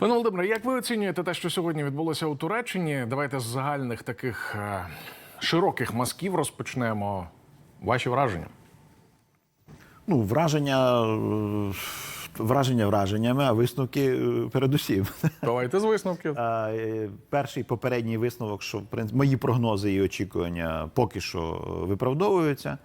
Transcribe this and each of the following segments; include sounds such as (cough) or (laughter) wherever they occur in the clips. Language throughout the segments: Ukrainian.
Пане Володимире, як ви оцінюєте те, що сьогодні відбулося у Туреччині? Давайте з загальних таких е, широких мазків розпочнемо. Ваші враження? Ну, враження, е, враження враженнями, а висновки е, передусім. (laughs) Давайте з висновків. Перший попередній висновок, що в принципі, мої прогнози і очікування поки що виправдовуються.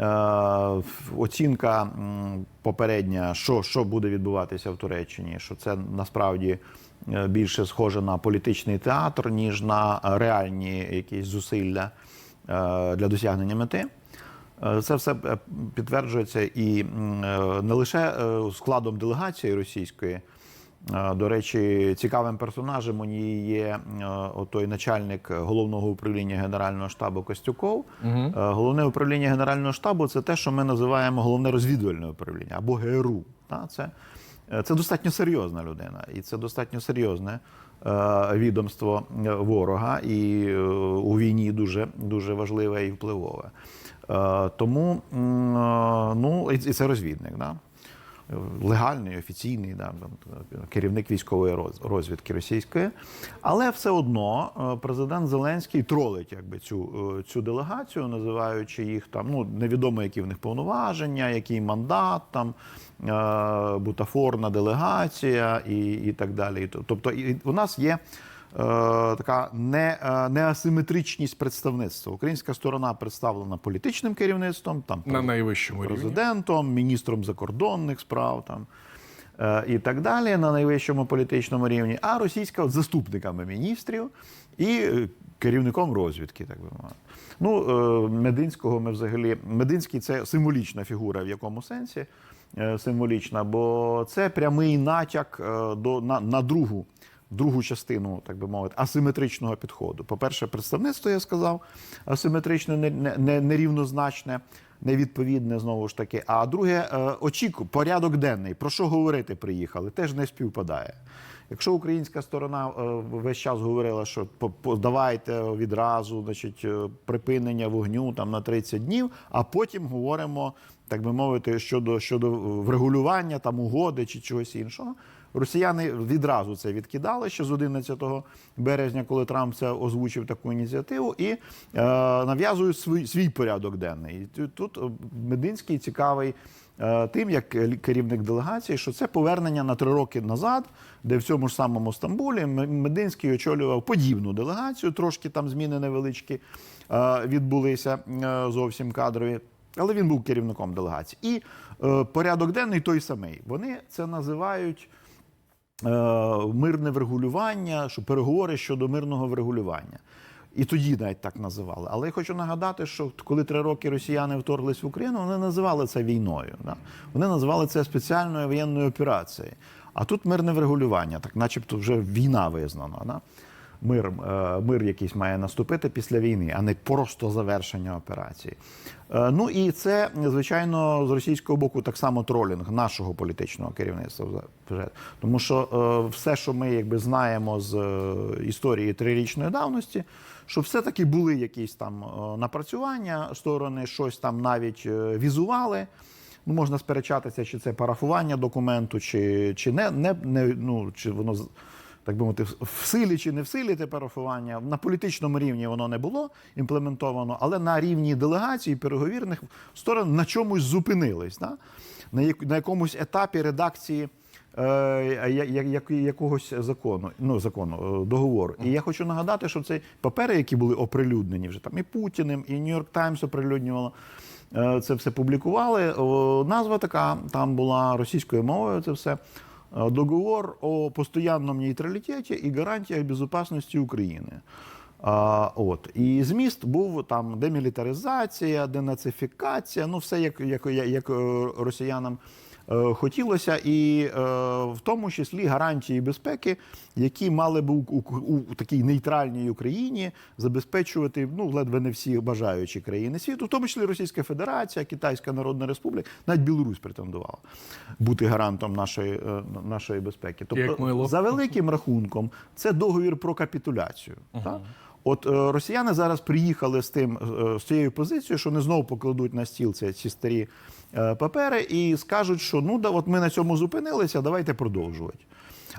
Е, Оцінка попередня, що, що буде відбуватися в Туреччині, що це насправді е, більше схоже на політичний театр, ніж на реальні якісь зусилля е, для досягнення мети. Це все підтверджується і не лише складом делегації російської. Е, До речі, цікавим персонажем у ній є е, отой начальник головного управління Генерального штабу Костюков. Е, Головне управління Генерального штабу це те, що ми називаємо головне розвідувальне управління або ГРУ. Це, це достатньо серйозна людина, і це достатньо серйозне відомство ворога, і у війні дуже, дуже важливе і впливове. Тому ну, і і це розвідник. Да? Легальний, офіційний, да, керівник військової роз- розвідки російської. Але все одно е, президент Зеленський тролить якби, цю, е, цю делегацію, називаючи їх там, ну, невідомо, які в них повноваження, який мандат, там, бутафорна делегація і, і так далі. Тобто і у нас є е, така не, е, неасиметричність представництва. Українська сторона представлена політичним керівництвом, там На найвищому рівні. президентом, міністром закордонних справ там. е, І так далі на найвищому політичному рівні, а російська от заступниками міністрів і е, керівником розвідки, так би мовити. Ну, е, Мединського ми взагалі. Мединський це символічна фігура, в якому сенсі е, символічна, бо це прямий натяк е, до, на, на другу другу частину, так би мовити, асиметричного підходу. По-перше, представництво, я сказав, асиметричне, не- не- не- нерівнозначне, невідповідне знову ж таки. А друге, е, очіку, порядок денний. Про що говорити приїхали, теж не співпадає. Якщо українська сторона е, весь час говорила, що давайте відразу значить, е, припинення вогню там на 30 днів, а потім говоримо, так би мовити, щодо, щодо врегулювання там угоди чи чогось іншого. Росіяни відразу це відкидали ще з 11 березня, коли Трамп це озвучив таку ініціативу, і е, нав'язують свій, свій порядок денний. І тут- е, Мединський цікавий е, тим, як керівник делегації, що це повернення на три роки назад, де в цьому ж самому Стамбулі Мединський очолював подібну делегацію, трошки там зміни невеличкі е, відбулися е, зовсім кадрові. Але він був керівником делегації. І е, порядок денний той самий. Вони це називають е, мирне врегулювання, що переговори щодо мирного врегулювання. І тоді навіть так називали. Але я хочу нагадати, що коли три роки росіяни вторглись в Україну, вони називали це війною. Да? Вони називали це спеціальною воєнною операцією. А тут мирне врегулювання, так начебто вже війна визнана. Да? Мир, е, мир якийсь має наступити після війни, а не просто завершення операції. Е, Ну і це, звичайно, з російського боку так само тролінг нашого політичного керівництва. Тому що е, все, що ми якби знаємо з історії трирічної давності, що все-таки були якісь там напрацювання, сторони щось там навіть візували. Ну, можна сперечатися, чи це парафування документу, чи, чи не, не, не ну, чи воно так би мовити, в силі чи не в силі те парафування. На політичному рівні воно не було імплементовано, але на рівні делегацій, переговірних сторон на чомусь зупинились. Да? На, як, на якомусь етапі редакції е, якогось закону, ну, закону, е, договору. І я хочу нагадати, що це папери, які були оприлюднені вже там і Путіним, і Нью-Йорк Таймс оприлюднювало. е, Це все публікували. Назва така там була російською мовою. Це все договор о постоянном нейтралітеті і гарантіях безпечності України. А, от. І зміст був там демілітаризація, денацифікація, ну все як, як, як, е, росіянам е, хотілося, і е, в тому числі гарантії безпеки, які мали б у, у, у такій нейтральній Україні забезпечувати ну, ледве не всі бажаючі країни світу, в тому числі Російська Федерація, Китайська Народна Республіка, навіть Білорусь претендувала бути гарантом нашої, е, нашої безпеки. Тобто, за великим рахунком, це договір про капітуляцію. Так? От е, росіяни зараз приїхали з тим е, з цією позицією, що вони знову покладуть на стіл ці, ці старі е, папери і скажуть, що ну да, от ми на цьому зупинилися, давайте продовжувати.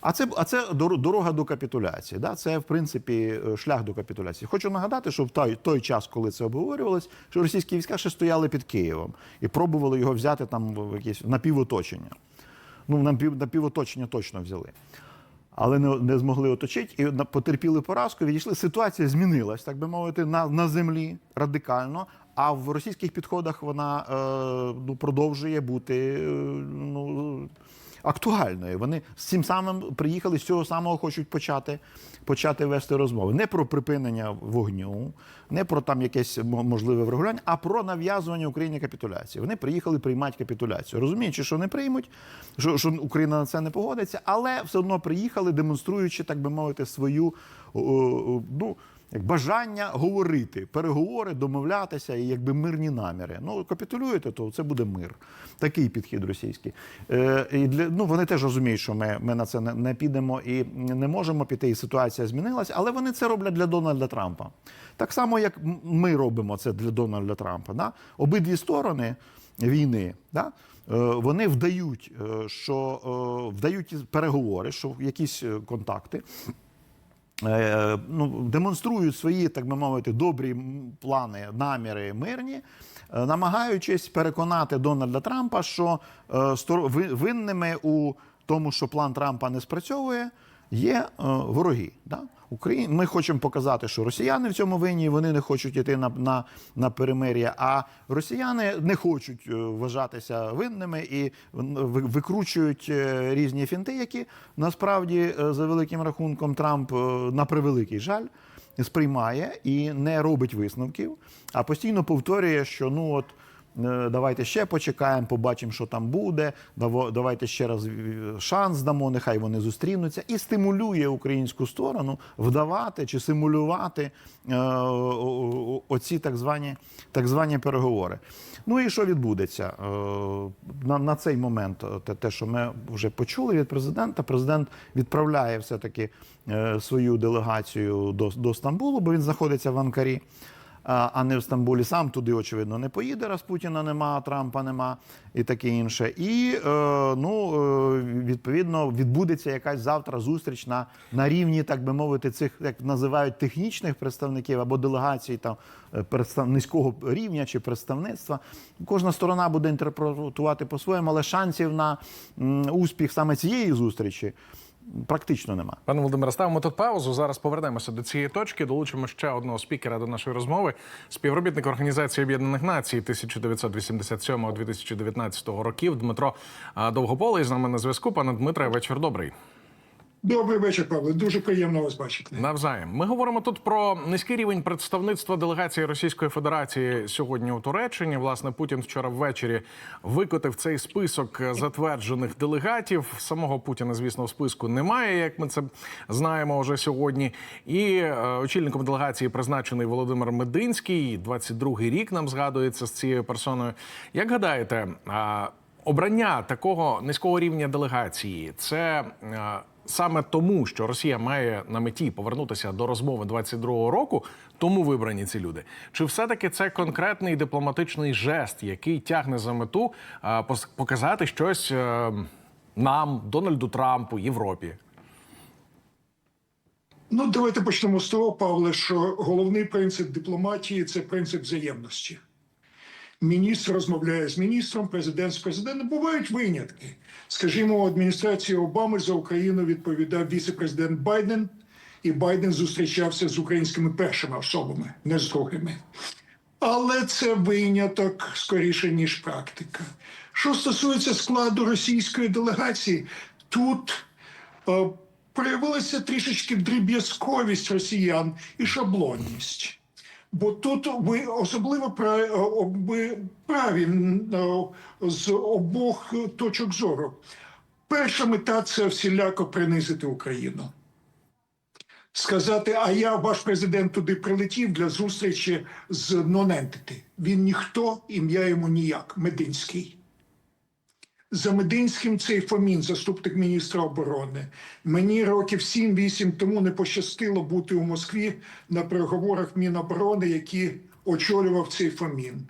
А це, а це дорога до капітуляції. Да? Це, в принципі, е, шлях до капітуляції. Хочу нагадати, що в той, той час, коли це обговорювалось, що російські війська ще стояли під Києвом і пробували його взяти там в якесь напівоточення. Ну, напівоточення точно взяли. Але не, не змогли оточити і потерпіли поразку, відійшли. Ситуація змінилась, так би мовити, на, на землі радикально. А в російських підходах вона е, ну, продовжує бути е, ну, актуальною. Вони з цим самим приїхали, з цього самого хочуть почати, почати вести розмови. Не про припинення вогню, не про там якесь мо- можливе врегулювання, а про нав'язування Україні капітуляції. Вони приїхали приймати капітуляцію. Розуміючи, що не приймуть, що, що Україна на це не погодиться, але все одно приїхали, демонструючи, так би мовити, свою ну. Як бажання говорити, переговори, домовлятися і якби мирні наміри. Ну, капітулюєте, то це буде мир. Такий підхід російський. Е, і для, ну, вони теж розуміють, що ми, ми на це не, не підемо і не можемо піти, і ситуація змінилась, але вони це роблять для Дональда Трампа. Так само, як ми робимо це для Дональда Трампа. Да? Обидві сторони війни, да? е, вони вдають, е, що е, вдають переговори, що якісь контакти. Е, ну, демонструють свої, так би мовити, добрі плани, наміри мирні, е, намагаючись переконати Дональда Трампа, що е, винними у тому, що план Трампа не спрацьовує, є е, вороги. Да? Україн... Ми хочемо показати, що росіяни в цьому винні, вони не хочуть йти на, на, на перемир'я, а росіяни не хочуть е, вважатися винними і викручують е, різні фінти, які насправді е, за великим рахунком Трамп на превеликий жаль. Сприймає і не робить висновків, а постійно повторює, що ну от давайте ще почекаємо, побачимо, що там буде. Давайте ще раз е, шанс дамо, нехай вони зустрінуться, і стимулює українську сторону вдавати чи симулювати е, оці так звані, так звані переговори. Ну і що відбудеться Е, на, на цей момент? е, Те, що ми вже почули від президента, президент відправляє все-таки е, свою делегацію до, до Стамбулу, бо він знаходиться в Анкарі а не в Стамбулі. Сам туди, очевидно, не поїде, раз Путіна нема, Трампа нема і таке інше. І е, ну, е, відповідно відбудеться якась завтра зустріч на, на рівні, так би мовити, цих як називають технічних представників або делегацій там е, представ... низького рівня чи представництва. Кожна сторона буде інтерпретувати по-своєму, але шансів на успіх саме цієї зустрічі практично нема. Пане Володимире, ставимо тут паузу. Зараз повернемося до цієї точки. Долучимо ще одного спікера до нашої розмови. Співробітник Організації Об'єднаних Націй 1987-2019 років Дмитро Довгополий з нами на зв'язку. Пане Дмитре, вечір добрий. Добрий вечір, Павло. Дуже приємно вас бачити. Навзаєм. Ми говоримо тут про низький рівень представництва делегації Російської Федерації сьогодні у Туреччині. Власне, Путін вчора ввечері викотив цей список затверджених делегатів. Самого Путіна, звісно, в списку немає, як ми це знаємо вже сьогодні. І е, очільником делегації призначений Володимир Мединський. 22-й рік нам згадується з цією персоною. Як гадаєте, обрання такого низького рівня делегації це. Е, Саме тому, що Росія має на меті повернутися до розмови 22-го року, тому вибрані ці люди. Чи все-таки це конкретний дипломатичний жест, який тягне за мету а, показати щось е, нам, Дональду Трампу, Європі? Ну, давайте почнемо з того, Павле, що головний принцип дипломатії це принцип взаємності. Міністр розмовляє з міністром, президент з президентом. Бувають винятки. Скажімо, у адміністрації Обами за Україну відповідав віце-президент Байден, і Байден зустрічався з українськими першими особами, не з другими. Але це виняток скоріше, ніж практика. Що стосується складу російської делегації, тут е, проявилася трішечки дріб'язковість росіян і шаблонність. Бо тут ви особливо ви праві з обох точок зору. Перша мета це всіляко принизити Україну. Сказати, а я, ваш президент, туди прилетів для зустрічі з нонентити. Він ніхто, ім'я йому ніяк, Мединський. За Мединським цей Фомін, заступник міністра оборони. Мені років 7-8 тому не пощастило бути у Москві на переговорах Міноборони, які очолював цей Фомін.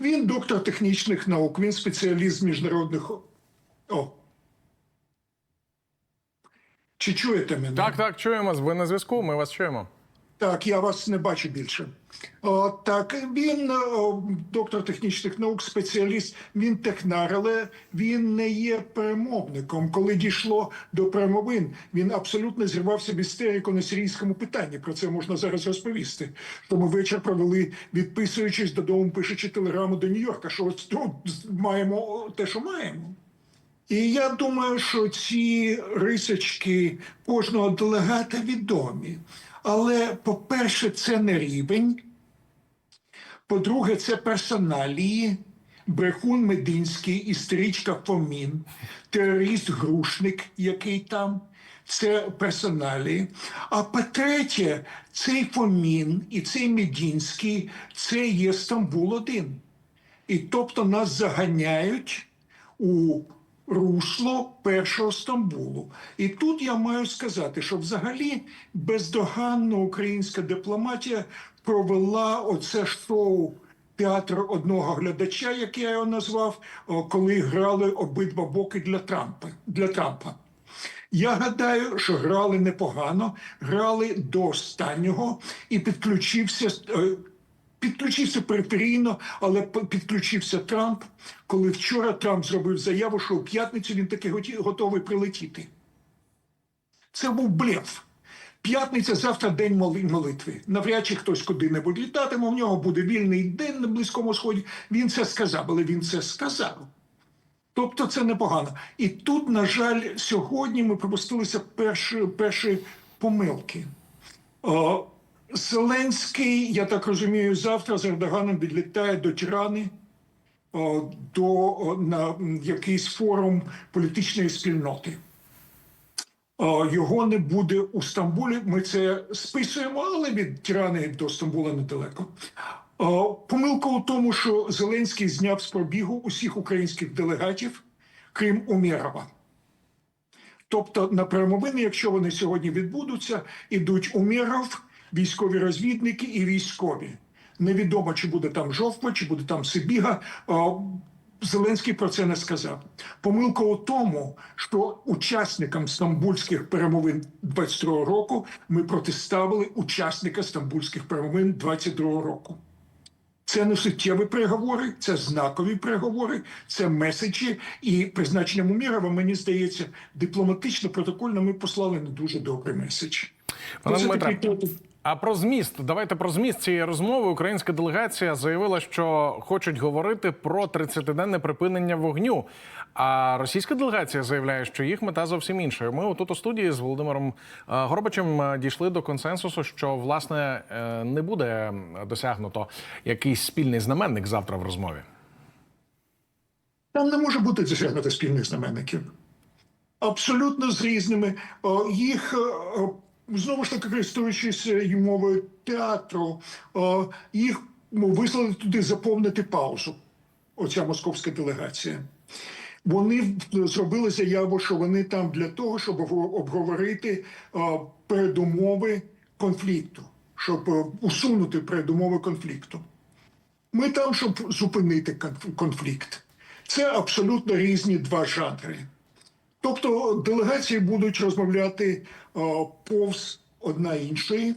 Він доктор технічних наук, він спеціаліст міжнародних. О. Чи чуєте мене? Так, так, чуємо. Ви на зв'язку. Ми вас чуємо. Так, я вас не бачу більше. О, так, він доктор технічних наук, спеціаліст, він технар, але він не є перемовником. Коли дійшло до перемовин, він абсолютно зірвався в істерику на сирійському питанні. Про це можна зараз розповісти. Тому вечір провели, відписуючись додому, пишучи телеграму до Нью-Йорка, що ось тут маємо те, що маємо. І я думаю, що ці рисочки кожного делегата відомі. Але, по-перше, це не рівень. По-друге, це персоналії. Брехун Мединський, істеричка Фомін, терорист Грушник, який там. Це персоналі. А по-третє, цей Фомін і цей Медінський це є Стамбул 1 І тобто нас заганяють у русло першого Стамбулу. І тут я маю сказати, що взагалі бездоганна українська дипломатія провела оце шоу. Театр одного глядача, як я його назвав, коли грали обидва боки для Трампа. Для Трампа. Я гадаю, що грали непогано, грали до останнього і підключився. Е, Підключився периферійно, але підключився Трамп, коли вчора Трамп зробив заяву, що у п'ятницю він таки готовий прилетіти. Це був блеф. П'ятниця завтра день молитви. Навряд чи хтось куди-небудь літатиме, в нього буде вільний день на Близькому Сході. Він це сказав, але він це сказав. Тобто це непогано. І тут, на жаль, сьогодні ми припустилися перші, перші помилки. О, Зеленський, я так розумію, завтра з Ердоганом відлітає до Тірани до, на якийсь форум політичної спільноти. Його не буде у Стамбулі. Ми це списуємо, але від Тірани до Стамбула недалеко. Помилка у тому, що Зеленський зняв з пробігу усіх українських делегатів, крім Умєрова. Тобто на перемовини, якщо вони сьогодні відбудуться, ідуть Умєров, військові розвідники і військові. Невідомо, чи буде там Жовтва, чи буде там Сибіга. Зеленський про це не сказав. Помилка у тому, що учасникам стамбульських перемовин 22 року ми протиставили учасника стамбульських перемовин 22 року. Це не суттєві переговори, це знакові переговори, це меседжі. І призначенням Умірова, мені здається, дипломатично, протокольно ми послали не дуже добрий меседж. Пане Дмитре, А про зміст, давайте про зміст цієї розмови. Українська делегація заявила, що хочуть говорити про 30-денне припинення вогню. А російська делегація заявляє, що їх мета зовсім інша. Ми отут у студії з Володимиром е, Горбачем е, дійшли до консенсусу, що власне е, не буде досягнуто якийсь спільний знаменник завтра в розмові. Там не може бути досягнуто спільних знаменників. Абсолютно з різними. Їх, знову ж таки, користуючись е, мовою театру, їх ну, вислали туди заповнити паузу. Оця московська делегація. Вони зробили заяву, що вони там для того, щоб обговорити передумови конфлікту, щоб е, усунути передумови конфлікту. Ми там, щоб зупинити конфлікт. Це абсолютно різні два жанри. Тобто делегації будуть розмовляти повз одна іншої.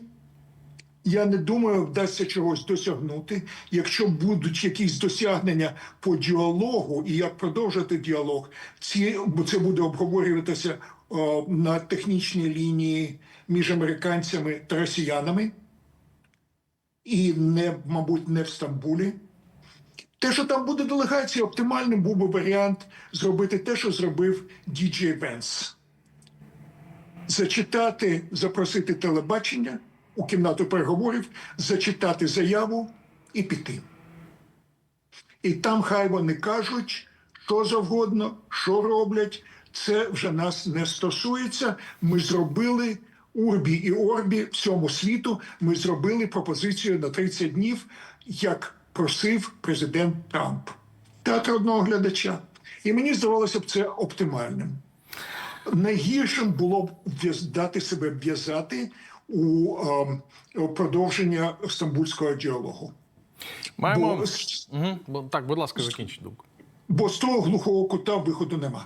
Я не думаю, вдасться чогось досягнути. Якщо будуть якісь досягнення по діалогу і як продовжити діалог, ці, це буде обговорюватися о, на технічній лінії між американцями та росіянами, і не, мабуть, не в Стамбулі. Те, що там буде делегація, оптимальним був би варіант зробити те, що зробив Діджей Венс. Зачитати, запросити телебачення у кімнату переговорів, зачитати заяву і піти. І там хай вони кажуть, що завгодно, що роблять. Це вже нас не стосується. Ми зробили Урбі і Орбі всьому світу. Ми зробили пропозицію на 30 днів, як просив президент Трамп. Театр одного глядача. І мені здавалося б це оптимальним. Найгіршим було б дати себе в'язати у ем, продовження стамбульського діалогу. Маємо Бо Угу. так, будь ласка, закінчіть думку. бо з того глухого кута виходу нема.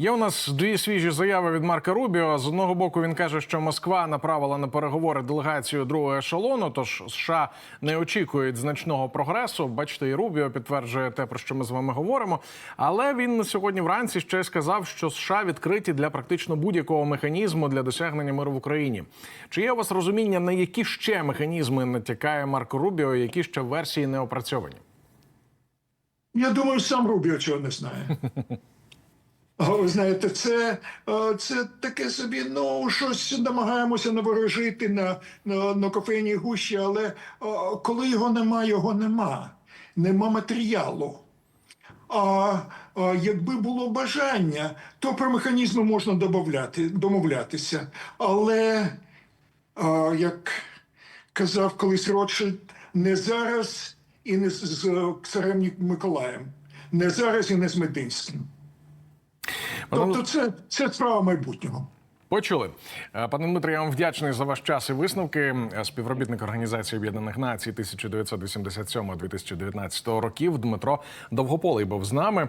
Є у нас дві свіжі заяви від Марка Рубіо. З одного боку він каже, що Москва направила на переговори делегацію другого ешелону. Тож США не очікують значного прогресу. Бачите, і Рубіо підтверджує те, про що ми з вами говоримо. Але він сьогодні вранці ще й сказав, що США відкриті для практично будь-якого механізму для досягнення миру в Україні. Чи є у вас розуміння, на які ще механізми натякає Марко Рубіо, які ще версії не опрацьовані? Я думаю, сам Рубіо цього не знає. (laughs) Ви знаєте, це, е, це таке собі, ну, щось намагаємося наворожити на, на, на кофейній гущі, але е, коли його нема, його нема. Нема матеріалу. А, а якби було бажання, то про механізми можна домовляти, домовлятися. Але, а, як казав колись Ротшильд, не зараз і не з, з царем Миколаєм, не зараз і не з Мединським. Тобто це, це справа майбутнього. Почули, Е, пане Дмитре. Я вам вдячний за ваш час і висновки. Е, Співробітник Організації Об'єднаних Націй 1987-2019 років Дмитро Довгополий був з нами.